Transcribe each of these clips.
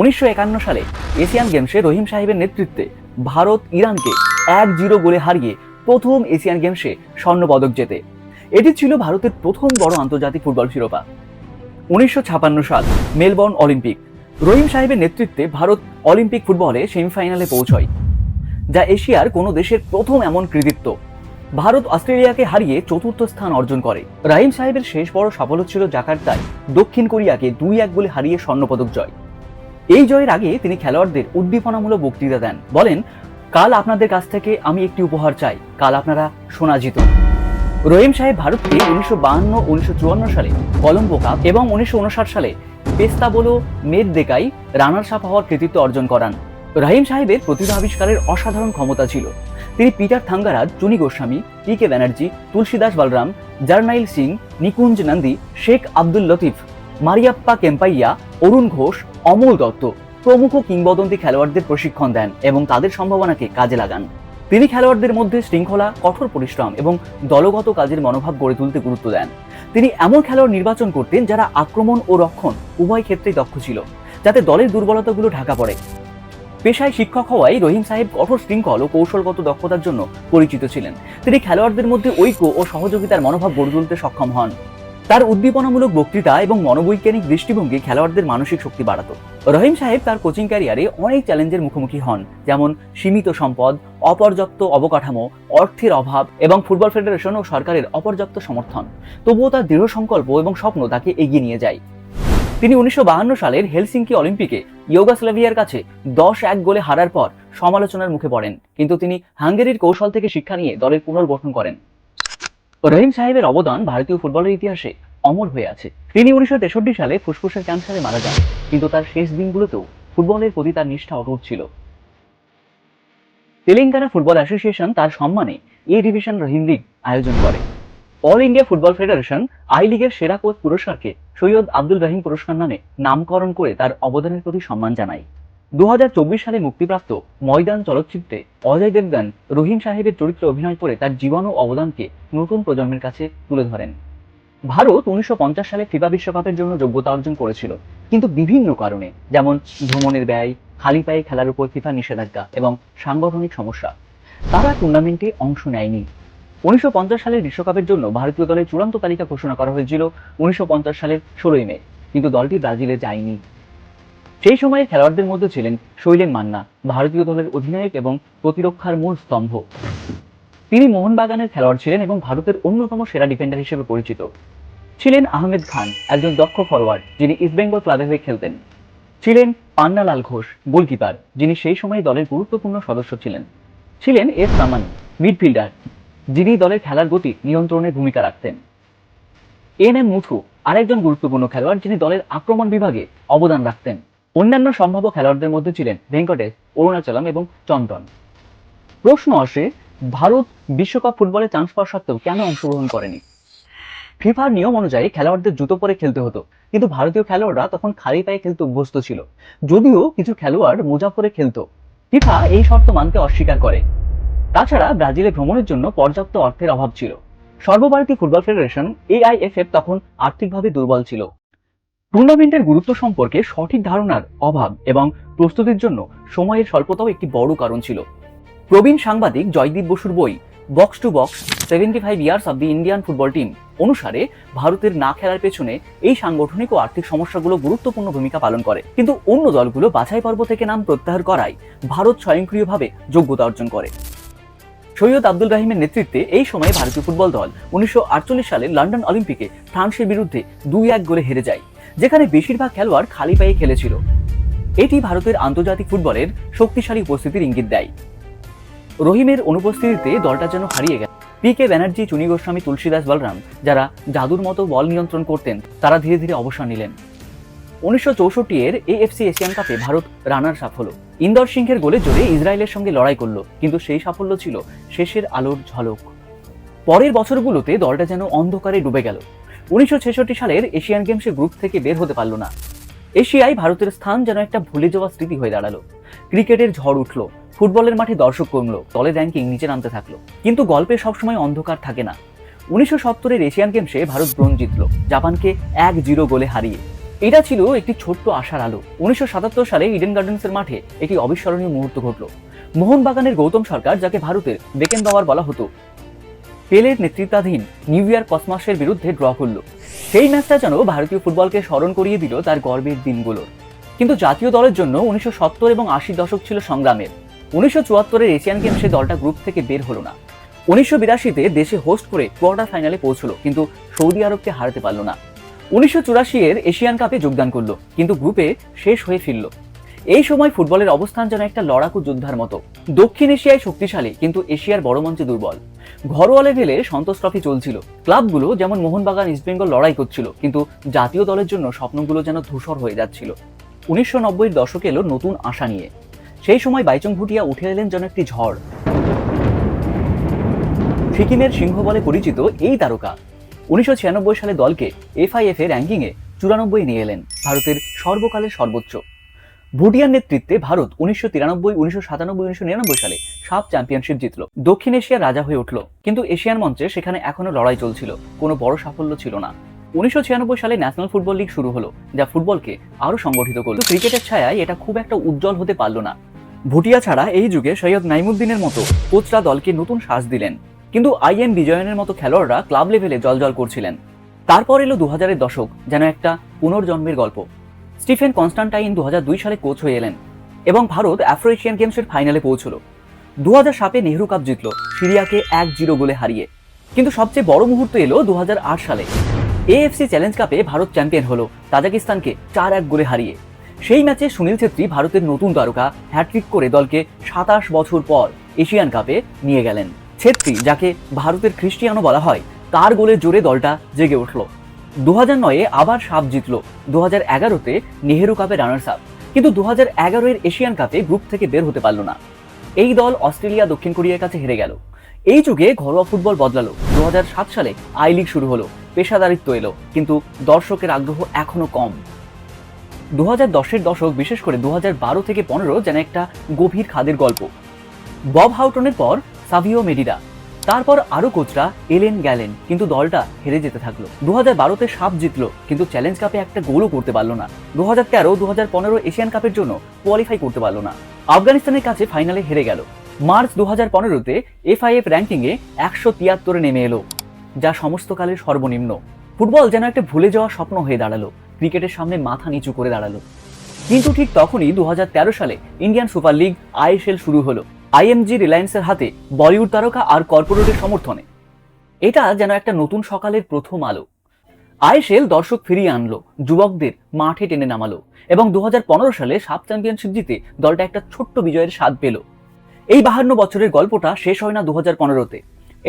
উনিশশো একান্ন সালে এশিয়ান গেমসে রহিম সাহেবের নেতৃত্বে ভারত ইরানকে এক জিরো গোলে হারিয়ে প্রথম এশিয়ান গেমসে স্বর্ণপদক জেতে। এটি ছিল ভারতের প্রথম বড় আন্তর্জাতিক ফুটবল শিরোপা। উনিশশো সাল মেলবোর্ন অলিম্পিক। রহিম সাহেবের নেতৃত্বে ভারত অলিম্পিক ফুটবলে সেমিফাইনালে পৌঁছয়, যা এশিয়ার কোনো দেশের প্রথম এমন কৃতিত্ব। ভারত অস্ট্রেলিয়াকে হারিয়ে চতুর্থ স্থান অর্জন করে। রাহিম সাহেবের শেষ বড় সাফল্য ছিল জাকার্তায় দক্ষিণ কোরিয়াকে দুই এক গোলে হারিয়ে স্বর্ণপদক জয়। এই জয়ের আগে তিনি খেলোয়াড়দের উদ্দীপনামূলক বক্তৃতা দেন। বলেন, কাল আপনাদের কাছ থেকে আমি একটি উপহার চাই। কাল আপনারা সোনা জিতুন। রহিম সাহেব ভারতকে উনিশশো বাহান্ন, উনিশশো চুয়ান্ন সালে কলম্বো কাপ এবং উনিশশো উনষাট সালে পেস্তাবোলো মেদ দেকাই রানার সাপ হওয়ার কৃতিত্ব অর্জন করান। রাহিম সাহেবের প্রতিভা আবিষ্কারের অসাধারণ ক্ষমতা ছিল। তিনি Peter Thangaraj, Chuni Goswami, P K Banerjee, Tulsidas Balaram, Jarnail Singh, Nikunja Nandi, Sheikh Abdul Latif, Mariappa Kempaiah, Arun Ghosh Amal Dutta, প্রমুখ কিংবদন্তি খেলোয়াড়দের প্রশিক্ষণ দেন এবং তাদের সম্ভাবনাকে কাজে লাগান। তিনি খেলোয়াড়দের মধ্যে শৃঙ্খলা, কঠোর পরিশ্রম এবং দলগত কাজের মনোভাব গড়ে তুলতে গুরুত্ব দেন। তিনি এমন খেলোয়াড় নির্বাচন করতেন যারা আক্রমণ ও রক্ষণ উভয় ক্ষেত্রেই দক্ষ ছিল, যাতে দলের দুর্বলতাগুলো ঢাকা পড়ে। পেশায় শিক্ষক হওয়ায় রহিম সাহেব কঠোর শৃঙ্খল ও কৌশলগত দক্ষতার জন্য পরিচিত ছিলেন। তিনি খেলোয়াড়দের মধ্যে ঐক্য ও সহযোগিতার মনোভাব গড়ে তুলতে সক্ষম হন। তার উদ্দীপনামূলক বক্তৃতা এবং মনোবৈজ্ঞানিক দৃষ্টিভঙ্গি খেলোয়াড়দের মানসিক শক্তি বাড়াত। রহিম সাহেব তার কোচিং ক্যারিয়ারে অনেক চ্যালেঞ্জের মুখোমুখি হন, যেমন সীমিত সম্পদ, অপর্যাপ্ত অবকাঠামো, অর্থের অভাব এবং ফুটবল ফেডারেশন ও সরকারের অপর্যাপ্ত সমর্থন। তবুও তার দৃঢ় সংকল্প এবং স্বপ্ন তাকে এগিয়ে নিয়ে যায়। তিনি উনিশশো সালের হেলসিঙ্কি অলিম্পিকে ইয়োগাস্লাভিয়ার কাছে দশ এক গোলে হারার পর সমালোচনার মুখে পড়েন। কিন্তু তিনি হাঙ্গেরির কৌশল থেকে শিক্ষা নিয়ে দলের পুনর্গঠন করেন। রহিম সাহেবের অবদান ভারতীয় ফুটবলের ইতিহাসে অমর হয়ে আছে। তিনি উনিশশো তেষট্টি সালে ফুসফুসের ক্যান্সারে মারা যান, কিন্তু তার শেষ দিনগুলোতেও ফুটবলের প্রতি তার নিষ্ঠা অটুট ছিল। তেলেঙ্গানা ফুটবল অ্যাসোসিয়েশন তার সম্মানে এ ডিভিশন রহিম লিগ আয়োজন করে। All India Football Federation I লিগের সেরা কোচ পুরস্কারকে সৈয়দ আব্দুল রহিম পুরস্কার নামে নামকরণ করে তার অবদানের প্রতি সম্মান জানায়। দু হাজার চব্বিশ সালে মুক্তিপ্রাপ্ত ময়দান চলচ্চিত্রে অজয় দেবগান রহিম সাহেবের চরিত্রে অভিনয় করে তার জীবন ও অবদানকে নতুন প্রজন্মের কাছে তুলে ধরেন। ভারত উনিশশো পঞ্চাশ সালে ফিফা বিশ্বকাপের জন্য যোগ্যতা অর্জন করেছিল, কিন্তু বিভিন্ন কারণে, যেমন ভ্রমণের ব্যয়, খালি পায়ে খেলার উপর ফিফা নিষেধাজ্ঞা এবং সাংগঠনিক সমস্যা। তারা টুর্নামেন্টে অংশ নেয়নি। উনিশশো সালের বিশ্বকাপের জন্য ভারতীয় দলের চূড়ান্ত তালিকা ঘোষণা করা হয়েছিল উনিশশো পঞ্চাশ সালের ষোলোই মে, কিন্তু দলটি ব্রাজিলে যায়নি। সেই সময়ে খেলোয়াড়দের মধ্যে ছিলেন শৈলেন মান্না, ভারতীয় দলের অধিনায়ক এবং প্রতিরক্ষার মূল স্তম্ভ। তিনি মোহনবাগানের খেলোয়াড় ছিলেন এবং ভারতের অন্যতম সেরা ডিফেন্ডার হিসেবে পরিচিত। ছিলেন আহমেদ খান, একজন দক্ষ ফরওয়ার্ড যিনি ইস্টবেঙ্গল ক্লাবে হয়ে খেলতেন। ছিলেন পান্নালাল ঘোষ গোলকিপার যিনি সেই সময় দলের গুরুত্বপূর্ণ সদস্য ছিলেন। ছিলেন এস সামান মিডফিল্ডার যিনি দলের খেলার গতি নিয়ন্ত্রণের ভূমিকা রাখতেন। এন এম মুথু, আরেকজন গুরুত্বপূর্ণ খেলোয়াড়, যিনি দলের আক্রমণ বিভাগে অবদান রাখতেন। অন্যান্য সম্ভাব্য খেলোয়াড়দের মধ্যে ছিলেন ভেঙ্কটেশ, অরুণাচলম এবং চন্দন। প্রশ্ন আসে, ভারত বিশ্বকাপ ফুটবলে চান্স পাওয়া সত্ত্বেও কেন অংশগ্রহণ করেনি? ফিফার নিয়ম অনুযায়ী খেলোয়াড়দের জুতো পরে খেলতে হতো, কিন্তু ভারতীয় খেলোয়াড়রা তখন খালি পায়ে খেলতে অভ্যস্ত ছিল। যদিও কিছু খেলোয়াড় মোজা পরে খেলতো, ফিফা এই শর্ত মানতে অস্বীকার করে। তাছাড়া ব্রাজিলে ভ্রমণের জন্য পর্যাপ্ত অর্থের অভাব ছিল। সর্বভারতীয় ফুটবল ফেডারেশন এআইএফএফ তখন আর্থিকভাবে দুর্বল ছিল। টুর্নামেন্টের গুরুত্ব সম্পর্কে সঠিক ধারণার অভাব এবং প্রস্তুতির জন্য সময়ের স্বল্পতাও একটি বড় কারণ ছিল। প্রবীণ সাংবাদিক জয়দীপ বসুর বই box to box seventy five years of the Indian football team অনুসারে ভারতের না খেলার পেছনে এই সাংগঠনিক ও আর্থিক সমস্যাগুলো গুরুত্বপূর্ণ ভূমিকা পালন করে। কিন্তু অন্য দলগুলো বাছাই পর্ব থেকে নাম প্রত্যাহার করায় ভারত স্বয়ংক্রিয়ভাবে যোগ্যতা অর্জন করে। সৈয়দ আব্দুল রাহিমের নেতৃত্বে এই সময়ে ভারতীয় ফুটবল দল উনিশশো আটচল্লিশ সালে লন্ডন অলিম্পিকে ফ্রান্সের বিরুদ্ধে দুই এক গোলে হেরে যায়। যেখানে বেশিরভাগ খেলোয়াড় খালি পায়ে খেলেছিল। এটি ভারতের আন্তর্জাতিক ফুটবলের শক্তিশালী উপস্থিতির ইঙ্গিত দেয়। রহিমের অনুপস্থিতিতে দলটা যেন হারিয়ে গেল। পি কে ব্যানার্জি চুনি গোস্বামী তুলসীদাস বলরাম যারা জাদুর মতো বল নিয়ন্ত্রণ করতেন, তারা ধীরে ধীরে অবসর নিলেন। উনিশশো চৌষট্টি এর এএফসি এশিয়ান কাপে ভারত রানার হলো ইন্দর সিংহের গোলে জোরে ইসরায়েলের সঙ্গে লড়াই করল, কিন্তু সেই সাফল্য ছিল শেষের আলোর ঝলক। পরের বছরগুলোতে দলটা যেন অন্ধকারে ডুবে গেল। উনিশশো ছেষট্টি সালের এশিয়ান গেমসে গ্রুপ থেকে বের হতে পারল না। এশিয়ায় ভারতের স্থান যেন একটা ভুলে যাওয়া স্মৃতি হয়ে দাঁড়াল। ক্রিকেটের ঝড় উঠল, ফুটবলের মাঠে দর্শক কমলো দলের র্যাঙ্কিং নিচে নামতে থাকল। কিন্তু গল্পে সবসময় অন্ধকার থাকে না। উনিশশো সত্তরের এশিয়ান গেমসে ভারত ব্রোঞ্জ জিতলো, জাপানকে এক জিরো গোলে হারিয়ে। এটা ছিল একটি ছোট্ট আশার আলো। উনিশশো সাতাত্তর সালে ইডেন গার্ডেন্সের মাঠে একটি অবিস্মরণীয় মুহূর্ত ঘটল। মোহনবাগানের গৌতম সরকার, যাকে ভারতের বেকেন বাওয়ার বলা হতো পেলের নেতৃত্বাধীন নিউ ইয়ার কসমাসের বিরুদ্ধে ড্র করল। সেই ম্যাচটা যেন ভারতীয় ফুটবলকে স্মরণ করিয়ে দিল তার গর্বের দিনগুলোর কিন্তু জাতীয় দলের জন্য উনিশশো সত্তর এবং আশির দশক ছিল সংগ্রামের। উনিশশো চুয়াত্তরের এশিয়ান গেমসে দলটা গ্রুপ থেকে বের হলো না। উনিশশো বিরাশিতে দেশে হোস্ট করে কোয়ার্টার ফাইনালে পৌঁছলো, কিন্তু সৌদি আরবকে হারাতে পারল না। উনিশশো চুরাশি এর এশিয়ান কাপে যোগদান করল, কিন্তু গ্রুপে শেষ হয়ে ফিরল। এই সময় ফুটবলের অবস্থান যেন একটা লড়াকু যোদ্ধার মতো। দক্ষিণ এশিয়ায় শক্তিশালী, কিন্তু এশিয়ার বড় মঞ্চে দুর্বল। ঘরোয়া লেভেলে সন্তোষ ট্রফি চলছিল। ক্লাবগুলো যেমন মোহনবাগান ইস্টবেঙ্গল লড়াই করছিল, কিন্তু জাতীয় দলের জন্য স্বপ্নগুলো যেন ধূসর হয়ে যাচ্ছিল। উনিশশো নব্বইয়ের দশকে এলো নতুন আশা নিয়ে। সেই সময় বাইচং ভুটিয়া উঠে এলেন যেন একটি ঝড়। সিকিমের সিংহ বলে পরিচিত এই তারকা উনিশশো ছিয়ানব্বই সালে দলকে এফআইএফ এর র্যাঙ্কিংয়ে চুরানব্বই নিয়ে এলেন। ভারতের সর্বকালের সর্বোচ্চ। ভুটিয়ার নেতৃত্বে ভারত উনিশশো তিরানব্বই, উনিশশো সাতানব্বই, উনিশশো নিরানব্বই সালে সাব চ্যাম্পিয়নশিপ জিতল। দক্ষিণ এশিয়ার রাজা হয়ে উঠল। কিন্তু এশিয়ান মঞ্চে সেখানে এখনও লড়াই চলছিল। কোনো বড় সাফল্য ছিল না। উনিশশো ছিয়ানব্বই সালে ন্যাশনাল ফুটবল লিগ শুরু হলো, যা ফুটবলকে আরও সংগঠিত করল। ক্রিকেটের ছায়ায় এটা খুব একটা উজ্জ্বল হতে পারল না। ভুটিয়া ছাড়া এই যুগে সৈয়দ নাইমুদ্দিনের মতো কোচরা দলকে নতুন শ্বাস দিলেন। কিন্তু আইএন বিজয়নের মতো খেলোয়াড়রা ক্লাব লেভেলে জলজল করছিলেন। তারপর এলো দু হাজারের দশক, যেন একটা পুনর্জন্মের গল্প। স্টিফেন কনস্টান্টাইন দু হাজার দুই সালে কোচ হয়ে এলেন এবং ভারত আফ্রো এশিয়ান গেমসের ফাইনালে পৌঁছলো। দু হাজার সাতে নেহরু কাপ জিতল, সিরিয়াকে এক জিরো গোলে হারিয়ে। কিন্তু সবচেয়ে বড় মুহূর্ত এলো দু হাজার আট সালে। এএফসি চ্যালেঞ্জ কাপে ভারত চ্যাম্পিয়ন হলো তাজাকিস্তানকে চার এক গোলে হারিয়ে। সেই ম্যাচে সুনীল ছেত্রী ভারতের নতুন তারকা হ্যাট্রিক করে দলকে সাতাশ বছর পর এশিয়ান কাপে নিয়ে গেলেন। ছেত্রী, যাকে ভারতের খ্রিস্টিয়ানো বলা হয়, তার গোলের জোরে দলটা জেগে উঠল। দু হাজার নয়ে আবার সাপ জিতল। দু হাজার এগারোতে নেহেরু কাপে রানার্স আপ। কিন্তু দু হাজার এগারোয়ের এশিয়ান কাপে গ্রুপ থেকে বের হতে পারল না। এই দল অস্ট্রেলিয়া, দক্ষিণ কোরিয়ার কাছে হেরে গেল। এই যুগে ঘরোয়া ফুটবল বদলালো। দু সালে আই লিগ শুরু হলো। পেশাদারিত্ব এলো। কিন্তু দর্শকের আগ্রহ এখনও কম। দু হাজার দশের দশক, বিশেষ করে দু বারো থেকে পনেরো, যেন একটা গভীর খাদের গল্প। বব হাউটনের পর সাভিও মেডিরা। তারপর আরও কোচরা এলেন গেলেন কিন্তু দলটা হেরে যেতে থাকল। দু হাজার বারোতে সাপ জিতলো, কিন্তু চ্যালেঞ্জ কাপে একটা গোলও করতে পারল না। দু হাজার তেরো, দু হাজার পনেরো এশিয়ান কাপের জন্য কোয়ালিফাই করতে পারল না। আফগানিস্তানের কাছে ফাইনালে হেরে গেল। মার্চ দু হাজার পনেরোতে এফআইএফ র্যাঙ্কিংয়ে একশো তিয়াত্তরে নেমে এলো, যা সমস্ত কালের সর্বনিম্ন। ফুটবল যেন একটা ভুলে যাওয়া স্বপ্ন হয়ে দাঁড়াল, ক্রিকেটের সামনে মাথা নিচু করে দাঁড়াল। কিন্তু ঠিক তখনই দু হাজার তেরো সালে ইন্ডিয়ান সুপার লিগ আইএসএল শুরু হলো। আইএমজি রিলায়েন্সের হাতে বলিউড তারকা আর কর্পোরেটের সমর্থনে। এটা যেন একটা নতুন সকালের প্রথম আলো। আইএসএল দর্শক ফিরিয়ে আনলো, যুবকদের মাঠে টেনে নামালো এবং দু সালে সাব চ্যাম্পিয়নশিপ জিতে দলটা একটা ছোট্ট বিজয়ের স্বাদ পেল। এই বাহান্ন বছরের গল্পটা শেষ হয় না দু হাজার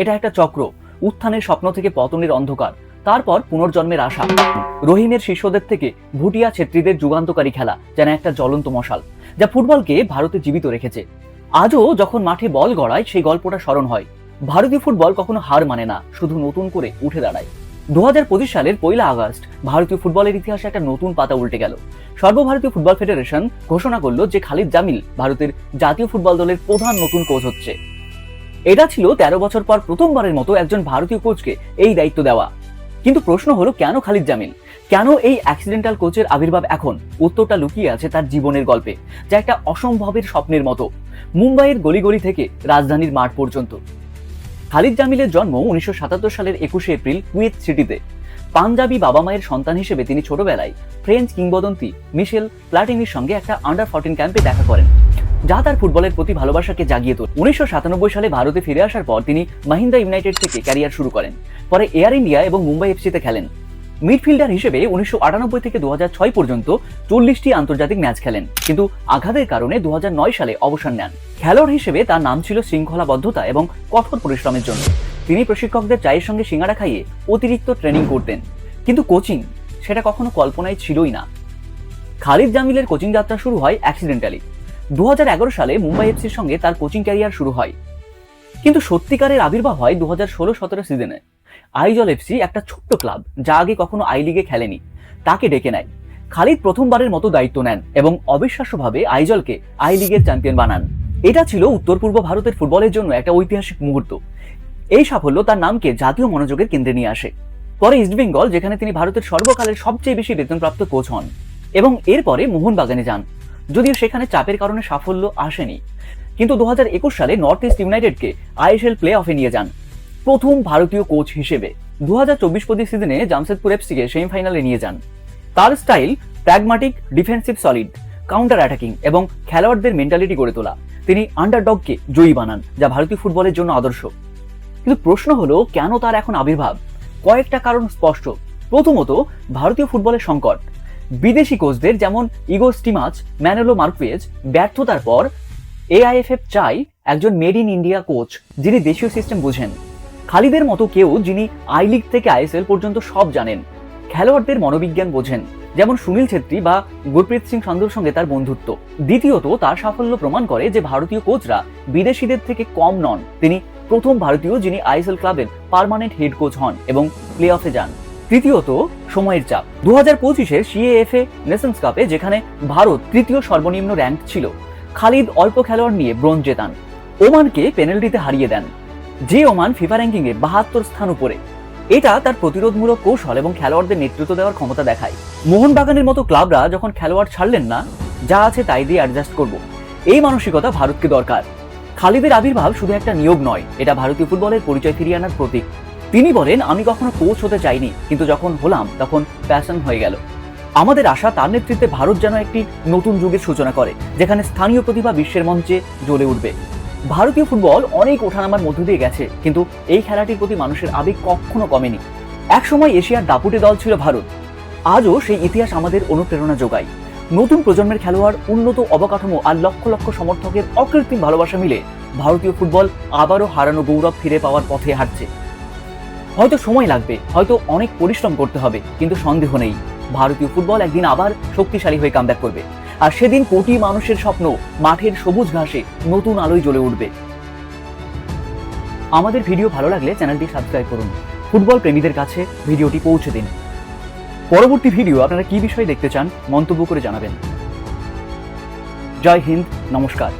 এটা একটা চক্র, উত্থানের স্বপ্ন থেকে পতনের অন্ধকার, তারপর পুনর্জন্মের আশা। রহিমের শিষ্যদের থেকে ভুটিয়া ছেত্রীদের যুগান্তকারী খেলা যেন একটা জ্বলন্ত মশাল, যা ফুটবলকে ভারতে জীবিত রেখেছে। আজও যখন মাঠে বল গড়ায়, সেই গল্পটা স্মরণ হয়। ভারতীয় ফুটবল কখনো হার মানে না, শুধু নতুন করে উঠে দাঁড়ায়। দু হাজার পঁচিশ সালের পয়লা আগস্ট, ভারতীয় ফুটবলের ইতিহাসে একটা নতুন পাতা উল্টে গেল। সর্বভারতীয় ফুটবল ফেডারেশন ঘোষণা করল যে খালিদ জামিল ভারতের জাতীয় ফুটবল দলের প্রধান নতুন কোচ হচ্ছে। এটা ছিল তেরো বছর পর প্রথমবারের মতো একজন ভারতীয় কোচকে এই দায়িত্ব দেওয়া। কিন্তু প্রশ্ন হলো, কেন খালিদ জামিল? কেন এই অ্যাক্সিডেন্টাল কোচের আবির্ভাব এখন? উত্তরটা লুকিয়ে আছে তার জীবনের গল্পে, যা একটা অসম্ভবের স্বপ্নের মতো, মুম্বাইয়ের গলিগলি থেকে রাজধানীর মাঠ পর্যন্ত। খালিদ জামিলের জন্ম উনিশশো সাতাত্তর সালের একুশে এপ্রিল কুয়েত সিটিতে। পাঞ্জাবি বাবা মায়ের সন্তান হিসেবে তিনি ছোটবেলায় ফ্রেঞ্চ কিংবদন্তি মিশেল প্লাটিনির সঙ্গে একটা আন্ডার ফোরটিন ক্যাম্পে দেখা করেন। যা তার ফুটবলের প্রতি ভালোবাসাকে জাগিয়ে তোলে। উনিশশো সাতানব্বই সালে ভারতে ফিরে আসার পর তিনি মাহিন্দা ইউনাইটেড থেকে ক্যারিয়ার শুরু করেন। পরে এয়ার ইন্ডিয়া এবং মুম্বাই এফসিতে খেলেন। মিডফিল্ডার হিসেবে উনিশশো আটানব্বই থেকে দু হাজার ছয় পর্যন্ত চল্লিশটি আন্তর্জাতিক ম্যাচ খেলেন, কিন্তু আঘাতের কারণে দু হাজার নয় সালে অবসর নেন। খেলোয়াড় হিসেবে তার নাম ছিল শৃঙ্খলাবদ্ধতা এবং কঠোর পরিশ্রমের জন্য। তিনি প্রশিক্ষকদের চায়ের সঙ্গে সিঙ্গারা খাইয়ে অতিরিক্ত ট্রেনিং করতেন। কিন্তু কোচিং সেটা কখনো কল্পনায় ছিলই না। খালিদ জামিলের কোচিং যাত্রা শুরু হয় অ্যাক্সিডেন্টালি। দু হাজার এগারো সালে মুম্বাই এফসির সঙ্গে তার কোচিং ক্যারিয়ার শুরু হয়। কিন্তু সত্যিকারের আবির্ভাব হয় দু হাজার ষোলো সতেরো সিজনে। আইজল এফসি একটা ছোট্ট ক্লাব, যা আগে কখনো আই লিগে খেলেনি। তাকে ডেকে নেয়। খালিদ প্রথমবারের মতো দায়িত্ব নেন এবং অবিশ্বাস্যভাবে আইজলকে আই লিগের চ্যাম্পিয়ন বানান। এটা ছিল উত্তর পূর্ব ভারতের ফুটবলের জন্য একটা ঐতিহাসিক মুহূর্ত। এই সাফল্য তার নামকে জাতীয় মনোযোগের কেন্দ্রে নিয়ে আসে। পরে ইস্টবেঙ্গল যেখানে তিনি ভারতের সর্বকালের সবচেয়ে বেশি বেতনপ্রাপ্ত কোচ হন, এবং এরপরে মোহনবাগানে যান। যদিও সেখানে চাপের কারণে সাফল্য আসেনি। কিন্তু দু হাজার একুশ সালে নর্থ ইস্ট ইউনাইটেডকে আইএসএল প্লে অফে নিয়ে যান প্রথম ভারতীয় কোচ হিসেবে। দু হাজার চব্বিশ পঁচিশ সিজনে জামশেদপুর এফসিকে সেমিফাইনালে নিয়ে যান। তার style pragmatic defensive, solid counter attacking এবং খেলোয়াড়দের মেন্টালিটি গড়ে তোলা। তিনি আন্ডারডগকে জয়ী বানান, যা ভারতীয় ফুটবলের জন্য আদর্শ। কিন্তু প্রশ্ন হলো, কেন তার এখন আবির্ভাব? কয়েকটা কারণ স্পষ্ট। প্রথমত, ভারতীয় ফুটবলের সংকট। বিদেশি কোচদের যেমন ইগো স্টিমাচ, ম্যানেলো মার্কুয়েজ, ব্যর্থতার পর এআইএফএফ চাই একজন মেড ইন ইন্ডিয়া কোচ যিনি দেশীয় সিস্টেম বুঝেন। খালিদের মতো কেউ যিনি আই লিগ থেকে আইএসএল পর্যন্ত সব জানেন, খেলোয়াড়দের মনোবিজ্ঞান বোঝেন, যেমন সুনীল ছেত্রী বা গুরপ্রীত সিং সন্ধুর সঙ্গে তার বন্ধুত্ব। দ্বিতীয়ত, তার সাফল্য প্রমাণ করে যে ভারতীয় কোচরা বিদেশিদের থেকে কম নন। তিনি প্রথম ভারতীয় যিনি আইএসএল ক্লাবের পার্মানেন্ট হেড কোচ হন এবং প্লে অফে যান। তৃতীয়ত সময়ের চাপ। দু হাজার পঁচিশের সিএএফএ নেশনস কাপে যেখানে ভারত তৃতীয় সর্বনিম্ন র্যাঙ্ক ছিল, খালিদ অল্প খেলোয়াড় নিয়ে ব্রোঞ্জ জেতান। ওমানকে পেনাল্টিতে হারিয়ে দেন। যে ওমান ফিফা র্যাঙ্কিংয়ে বাহাত্তর স্থান উপরে। এটা তার প্রতিরোধমূলক কৌশল এবং খেলোয়াড়দের নেতৃত্ব দেওয়ার ক্ষমতা দেখায়। মোহনবাগানের মতো ক্লাবরা যখন খেলোয়াড় ছাড়লেন না, যা আছে তাই দিয়ে অ্যাডজাস্ট করব। এই মানসিকতা ভারতকে দরকার। খালিদের আবির্ভাব শুধু একটা নিয়োগ নয়, এটা ভারতীয় ফুটবলের পরিচয় ফিরিয়ে আনার প্রতীক। তিনি বলেন, আমি কখনো কোচ হতে চাইনি, কিন্তু যখন হলাম, তখন প্যাশন হয়ে গেল। আমাদের আশা তার নেতৃত্বে ভারত যেন একটি নতুন যুগের সূচনা করে, যেখানে স্থানীয় প্রতিভা বিশ্বের মঞ্চে জ্বলে উঠবে। ভারতীয় ফুটবল অনেক ওঠানামার মধ্য দিয়ে গেছে, কিন্তু এই খেলাটির প্রতি মানুষের আবেগ কখনো কমেনি। একসময় এশিয়ার দাপুটে দল ছিল ভারত। আজও সেই ইতিহাস আমাদের অনুপ্রেরণা যোগায়। নতুন প্রজন্মের খেলোয়াড়, উন্নত অবকাঠামো আর লক্ষ লক্ষ সমর্থকের অকৃত্রিম ভালোবাসা মিলে ভারতীয় ফুটবল আবারও হারানো গৌরব ফিরে পাওয়ার পথে হাঁটছে। হয়তো সময় লাগবে, হয়তো অনেক পরিশ্রম করতে হবে, কিন্তু সন্দেহ নেই। ভারতীয় ফুটবল একদিন আবার শক্তিশালী হয়ে কামব্যাক করবে। আর সেদিন কোটি মানুষের স্বপ্ন, মাঠের সবুজ ঘাসে নতুন আলোয় জ্বলে উঠবে। আমাদের ভিডিও ভালো লাগলে চ্যানেলটি সাবস্ক্রাইব করুন। ফুটবল প্রেমীদের কাছে ভিডিওটি পৌঁছে দিন। পরবর্তী ভিডিও আপনারা কি বিষয়ে দেখতে চান, মন্তব্য করে জানাবেন। জয় হিন্দ, নমস্কার।